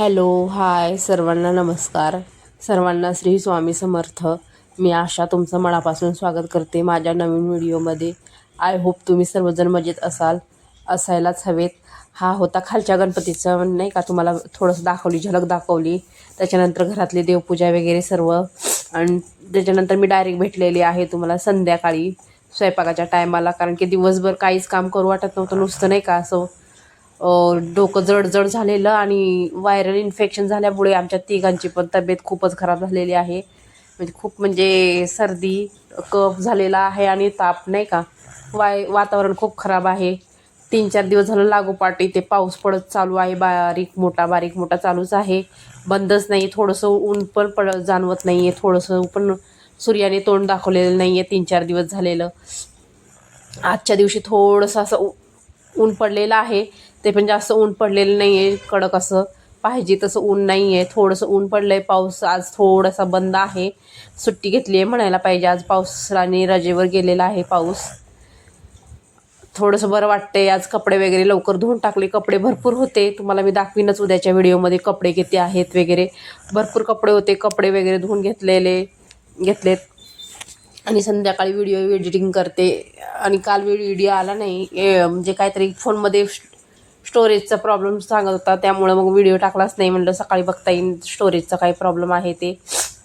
Hello hi सर्वांना नमस्कार. सर्वांना श्री स्वामी समर्थ. मी आशा तुमचं मनापासून स्वागत करते माझ्या नवीन व्हिडिओमध्ये. आय होप तुम्ही सर्वजण मजेत असाल असायलाच हवेत. हा होता खालच्या गणपतीचं नाही का? तुम्हाला थोडंसं दाखवली झलक दाखवली. त्याच्यानंतर घरातली देवपूजा वगैरे सर्व. आणि त्याच्यानंतर मी डायरेक्ट भेटलेली आहे तुम्हाला संध्याकाळी स्वयंपाकाच्या टायमाला कारण की दिवसभर काहीच काम करू वाटत नव्हतं नुसतं नाही का? असं डोकं जडजड झालेलं आणि व्हायरल इन्फेक्शन झाल्यामुळे आमच्या तिघांची पण तब्येत खूपच खराब झालेली आहे. म्हणजे खूप म्हणजे सर्दी कफ झालेला आहे आणि ताप नाही का? वाय वातावरण खूप खराब आहे. तीन चार दिवस झालं लागोपाठ इथे पाऊस पडत चालू आहे. बारीक मोठा बारीक मोठा चालूच आहे. बंदच नाही थोडंसं ऊन पण पड जाणवत नाही आहे थोडंसं पण सूर्याने तोंड दाखवलेलं नाही आहे तीन चार दिवस झालेलं. आजच्या दिवशी थोडंसं असं ऊ- ऊन पडलेलं आहे. ते पण जास्त ऊन पडलेलं नाही आहे कडक असं. पाहिजे तसं ऊन नाही आहे थोडंसं ऊन पडलं आहे पाऊस आज थोडासा बंद आहे. सुट्टी घेतली आहे म्हणायला पाहिजे. आज पावसाने रजेवर गेलेला आहे पाऊस. थोडंसं बरं वाटतंय. आज कपडे वगैरे लवकर धुवून टाकले. कपडे भरपूर होते. तुम्हाला मी दाखवीनच उद्याच्या व्हिडिओमध्ये कपडे किती आहेत वगैरे. भरपूर कपडे होते. कपडे वगैरे धुवून घेतलेले घेतलेत. आणि संध्याकाळी व्हिडिओ एडिटिंग करते. आणि काल व्हिडिओ आला नाही. ए, म्हणजे काहीतरी फोनमध्ये स्टोरेजचा प्रॉब्लेम सांगत. होता त्यामुळं मग व्हिडिओ टाकलाच नाही म्हणलं सकाळी बघता येईल स्टोरेजचा काही प्रॉब्लेम आहे ते.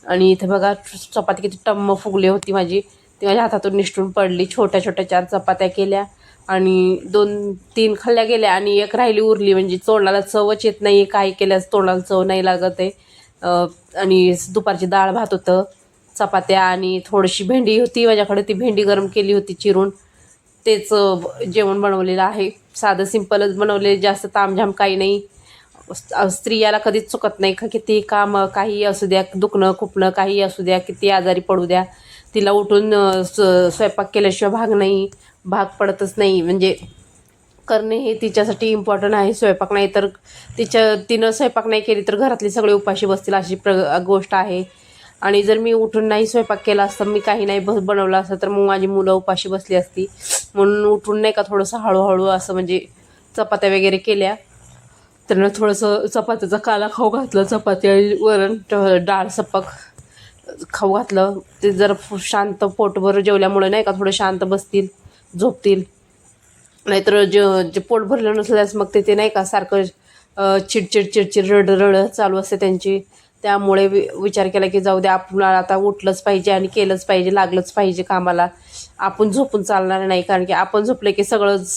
आणि इथे बघा चपाती किती टम्म फुगली होती माझी. ती माझ्या हातातून निष्ठून पडली. छोट्या छोट्या चार चपात्या केल्या. आणि दोन तीन खाल्ल्या गेल्या. आणि एक राहिली उरली. म्हणजे तोंडाला चवच येत नाही काही केल्यास तोंडाला चव नाही लागत आहे. आणि दुपारची डाळ भात होतं. चपात्या आणि थोडीशी भेंडी होती. माझ्याकडे ती भेंडी गरम केली होती चिरून. तेच जेवण बनवलेलं आहे. साधं सिंपलच बनवले जास्त तामझाम काही नाही. स्त्रियाला कधीच चुकत नाही का किती काम काही असू द्या दुखणं खुपणं काही असू द्या किती आजारी पडू द्या. तिला उठून स्वयंपाक केल्याशिवाय भाग नाही भाग पडतच नाही. म्हणजे करणे हे तिच्यासाठी इम्पॉर्टंट आहे स्वयंपाक नाही तर तिच्या तिनं स्वयंपाक नाही केली तर घरातली सगळे उपाशी बसतील अशी प्र गोष्ट आहे. आणि जर मी उठून नाही स्वयंपाक केला असतं मी काही नाही ब बनवलं असतं तर मग माझी मुलं उपाशी बसली असती. म्हणून उठून नाही का थोडंसं हळूहळू असं म्हणजे चपात्या वगैरे केल्या. त्यांना थोडंसं चपात्याचा काला खाऊ घातलं चपाती वरण डाळ सपक खाऊ घातलं. ते जर शांत पोटभर जेवल्यामुळे नाही का थोडं शांत बसतील झोपतील. नाहीतर जे जे पोट भरलं नसल्यास मग ते ते नाही का सारखं चिडचिड चिडचिड रड रड चालू असते त्यांची. त्यामुळे वि विचार केला की जाऊ द्या आपण आता उठलंच पाहिजे आणि केलंच पाहिजे लागलंच पाहिजे कामाला. आपण झोपून चालणार नाही कारण की आपण झोपले की सगळंच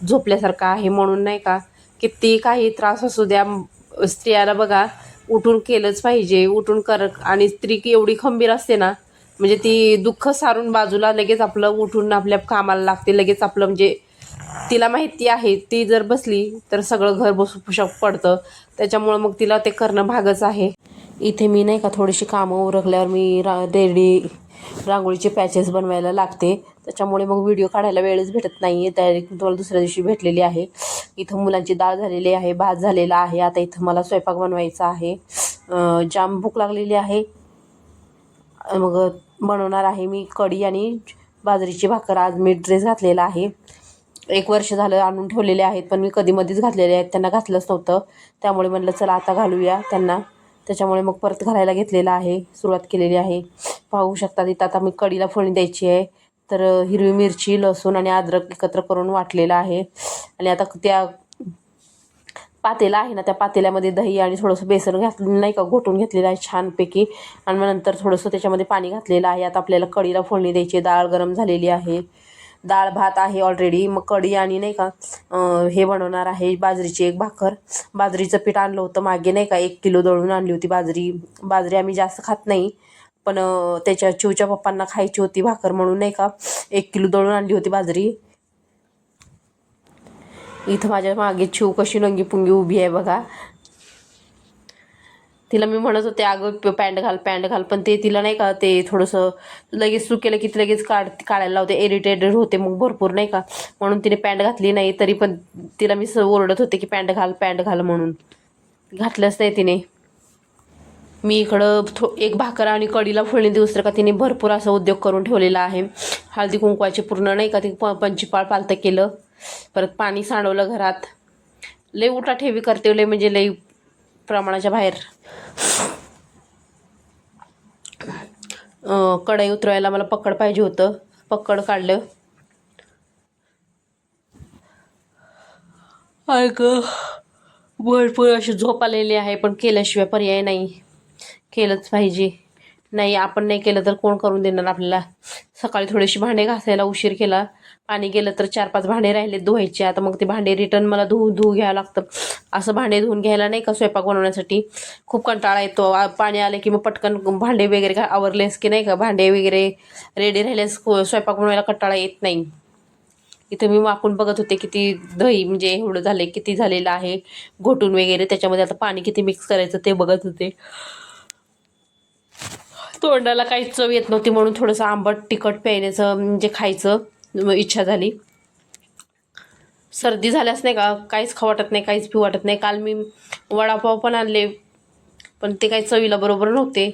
झोपल्यासारखं आहे म्हणून नाही का? किती काही त्रास असू द्या. स्त्रियाला बघा उठून केलंच पाहिजे उठून कर आणि स्त्री की एवढी खंबीर असते ना म्हणजे ती दुःख सारून बाजूला लगेच आपलं उठून आपल्या कामाला लागते लगेच आपलं म्हणजे तिला माहिती आहे ती जर बसली तर सगळं घर बसू शक पडतं. त्याच्यामुळं मग तिला ते करणं भागच आहे. इथे मी नाही का थोडीशी कामं उरकल्यावर मी रा रेडी रांगोळीचे पॅचेस बनवायला लागते. त्याच्यामुळे मग व्हिडिओ काढायला वेळच भेटत नाही आहे डायरेक्ट तुम्हाला दुसऱ्या दिवशी भेटलेली आहे. इथं मुलांची डाळ झालेली आहे भात झालेला आहे. आता इथं मला स्वयंपाक बनवायचा आहे. जाम भूक लागलेली आहे. मग बनवणार आहे मी कढी आणि बाजरीची भाकर. आज मी ड्रेस घातलेला आहे. एक वर्ष झालं आणून ठेवलेले आहेत पण मी कधी मध्येच घातलेले आहेत. त्यांना घातलंच नव्हतं. त्यामुळे म्हणलं चला आता घालूया त्यांना. त्याच्यामुळे मग परत घालायला घेतलेलं आहे सुरुवात केलेली आहे. पाहू शकता तिथं आता मी कढीला फोडणी द्यायची आहे. तर हिरवी मिरची लसूण आणि अद्रक एकत्र करून वाटलेलं आहे. आणि आता त्या पातेला आहे ना त्या पातेल्यामध्ये दही आणि थोडंसं बेसन घातलं नाही का घोटून घेतलेलं आहे छानपैकी. आणि मग नंतर थोडंसं त्याच्यामध्ये पाणी घातलेलं आहे. आता आपल्याला कढीला फोडणी द्यायची डाळ गरम झालेली आहे. डाळ भात आहे ऑलरेडी मग कढी आणि नाही का हे बनवणार आहे बाजरीची एक भाकर. बाजरीचं पीठ आणलं होतं मागे नाही का एक किलो दळून आणली होती बाजरी. बाजरी आम्ही जास्त खात नाही पण त्याच्या चिवच्या पप्पांना खायची होती भाकर म्हणून नाही का एक किलो दळून आणली होती बाजरी. इथं माझ्या मागे चिव कशी नंगी पुंगी उभी आहे बघा. तिला मी म्हणत होते अगं पॅन्ट घाल पॅन्ट घाल. पण ते तिला नाही का ते थोडंसं लगेच सुकेलं केलं की ती लगेच काढ काढायला लावते. इरिटेटेड होते मग भरपूर नाही का. म्हणून तिने पॅन्ट घातली नाही तरी पण तिला मी स ओरडत होते की पॅन्ट घाल पॅन्ट घाल म्हणून. घातलंच नाही तिने. मी इकडं थो एक भाकर आणि कढीला फोडणी दुसरं तर का तिने भरपूर असा उद्योग करून ठेवलेला आहे. हळदी कुंकवाचे पूर्ण नाही का ते प पंचीपाळ पालतं केलं. परत पाणी सांडवलं घरात. लई उठा ठेवी करते लई म्हणजे लई प्रमाणाच्या बाहेर. कढई उतरवायला मला पकड पाहिजे होतं. पकड काढलं. ऐक भरपूर अशी झोप आलेली आहे पण केल्याशिवाय पर्याय नाही. केलंच पाहिजे. नाही आपण नाही केलं तर कोण करून देणार आपल्याला? सकाळी थोडीशी भांडे घासायला उशीर केला. पाणी गेलं तर चार पाच भांडे राहिले धुवायचे. आता मग ते भांडे रिटर्न मला धुवून धुवू घ्यावं लागतं. असं भांडे धुवून घ्यायला नाही का स्वयंपाक बनवण्यासाठी? खूप कंटाळा येतो. पाणी आले की मग पटकन भांडे वगैरे का आवरलेस की नाही का? भांडे वगैरे रेडी राहिलेस स्वयंपाक बनवायला कंटाळा येत नाही. इथं मी वाकून बघत होते किती दही म्हणजे एवढं झाले किती झालेलं आहे घोटून वगैरे. त्याच्यामध्ये आता पाणी किती मिक्स करायचं ते बघत होते. तोंडाला काहीच चव येत नव्हती म्हणून थोडंसं आंबट तिखट प्यायण्याचं म्हणजे खायचं. इच्छा झाली. सर्दी झाल्यास नाही का काहीच खाऊ वाटत नाही काहीच पिऊ वाटत नाही. काल मी वडापाव पण आणले पण ते काही चवीला बरोबर नव्हते.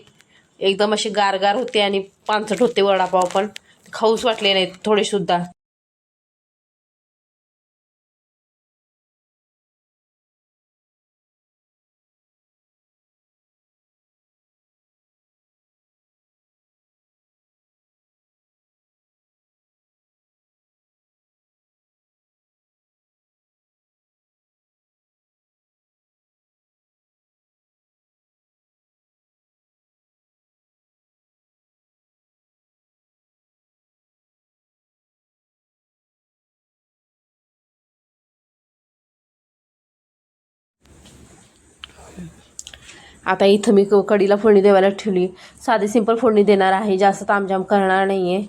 एकदम असे गारगार होते आणि पांचट होते वडापाव पण. खाऊच वाटले नाहीत थोडेसुद्धा. आता इथं मी क- कढीला फोडणी देवायला ठेवली. साधी सिंपल फोडणी देणार आहे. जास्त तामजाम करणार नाही आहे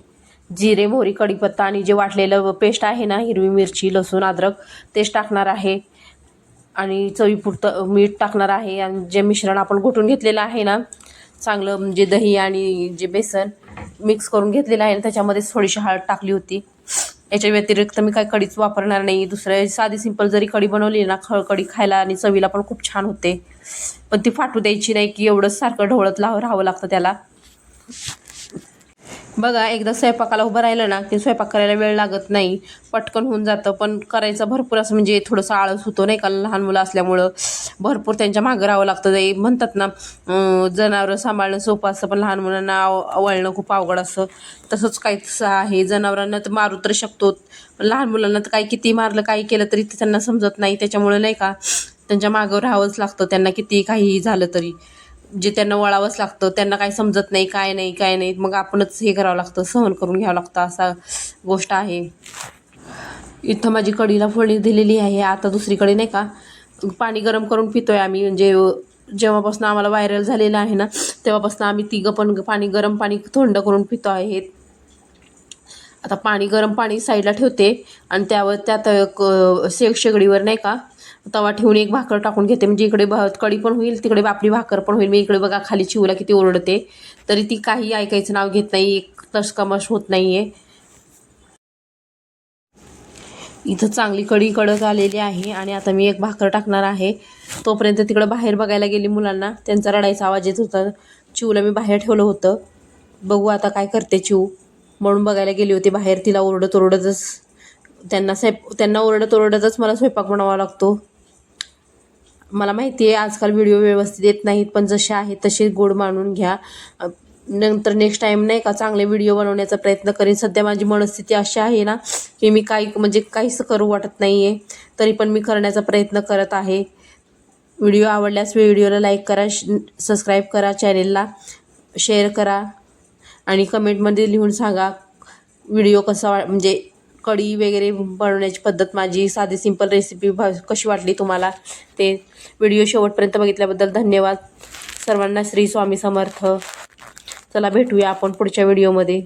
जिरे मोहरी कढीपत्ता आणि जे वाटलेलं पेस्ट आहे ना हिरवी मिरची लसूण अद्रक तेच टाकणार आहे. आणि चवीपुरतं मीठ टाकणार आहे. आणि जे मिश्रण आपण घोटून घेतलेलं आहे ना चांगलं म्हणजे दही आणि जे बेसन मिक्स करून घेतलेलं आहे त्याच्यामध्येच थोडीशी हळद टाकली होती. याच्या व्यतिरिक्त मी काही कढीच वापरणार नाही. दुसऱ्या साधी सिंपल जरी कढी बनवली ना खळकडी खायला आणि चवीला पण खूप छान होते. पण ती फाटू द्यायची नाही की एवढंच सारखं ढवळत लाव राहावं लागतं त्याला. बघा एकदा स्वयंपाकाला उभं राहिलं ना की स्वयंपाक करायला वेळ लागत नाही. पटकन होऊन जातं पण करायचं भरपूर असं म्हणजे थोडंसं आळस होतो नाही का लहान मुलं असल्यामुळं. भरपूर त्यांच्या मागं राहावं लागतं. ते म्हणतात ना जनावरं सांभाळणं सोपं असतं पण लहान मुलांना वळणं खूप अवघड असतं. तसंच काहीच आहे जनावरांना तर मारू तर शकतो लहान मुलांना तर काही किती मारलं काही केलं तरी ते त्यांना समजत नाही. त्याच्यामुळे नाही का त्यांच्या मागं राहावंच लागतं त्यांना किती काहीही झालं तरी. जे त्यांना वळावंच लागतं त्यांना काही समजत नाही काय नाही काय नाही मग आपणच हे करावं लागतं सहन करून घ्यावं लागतं असा गोष्ट आहे. इथं माझी कढीला फोडणी दिलेली आहे आता दुसरीकडे नाही का पाणी गरम करून पितोय आम्ही म्हणजे जेव्हापासून आम्हाला व्हायरल झालेलं आहे ना तेव्हापासून आम्ही तिघं पण पाणी गरम पाणी थंड करून पितो आहे. आता पाणी गरम पाणी साईडला ठेवते आणि त्यावर त्यात शेगडीवर नाही का तवा ठेवून एक भाकर टाकून घेते. म्हणजे इकडे भा कढी पण होईल तिकडे बापडी भाकर पण होईल. मी इकडे बघा खाली चिवला किती ओरडते. तरी ती काही ऐकायचं नाव घेत नाही. एक तसकमश होत नाही आहे इथं चांगली कडी कडक आलेली आहे आणि आता मी एक भाकर टाकणार आहे. तोपर्यंत तिकडं बाहेर बघायला गेली मुलांना. त्यांचा रडायचा आवाज येत होता. चिवला मी बाहेर ठेवलं होतं. बघू आता काय करते चिव म्हणून बघायला गेली होती बाहेर. तिला ओरडत ओरडतच त्यांना स्वयं त्यांना ओरडत ओरडतच मला स्वयंपाक बनवावा लागतो. मला माहिती आहे आजकाल व्हिडिओ व्यवस्थित येत नाहीत पण जसे आहेत तसे गोड मानून घ्या. नंतर नेक्स्ट टाईम नाही का चांगले व्हिडिओ बनवण्याचा प्रयत्न करेन. सध्या माझी मनस्थिती अशी आहे ना की मी काही म्हणजे काहीच करू वाटत नाही आहे तरी पण मी करण्याचा प्रयत्न करत आहे. व्हिडिओ आवडल्यास व्हिडिओला लाईक करा सबस्क्राईब करा चॅनेलला शेअर करा. आणि कमेंटमध्ये लिहून सांगा व्हिडिओ कसा वा म्हणजे कढी वगैरे बनवण्याची पद्धत माझी साधी सिंपल रेसिपी भ कशी वाटली तुम्हाला ते व्हिडिओ शेवटपर्यंत बघितल्याबद्दल धन्यवाद. सर्वांना श्री स्वामी समर्थ. चला भेटूया आपण पुढच्या व्हिडिओमध्ये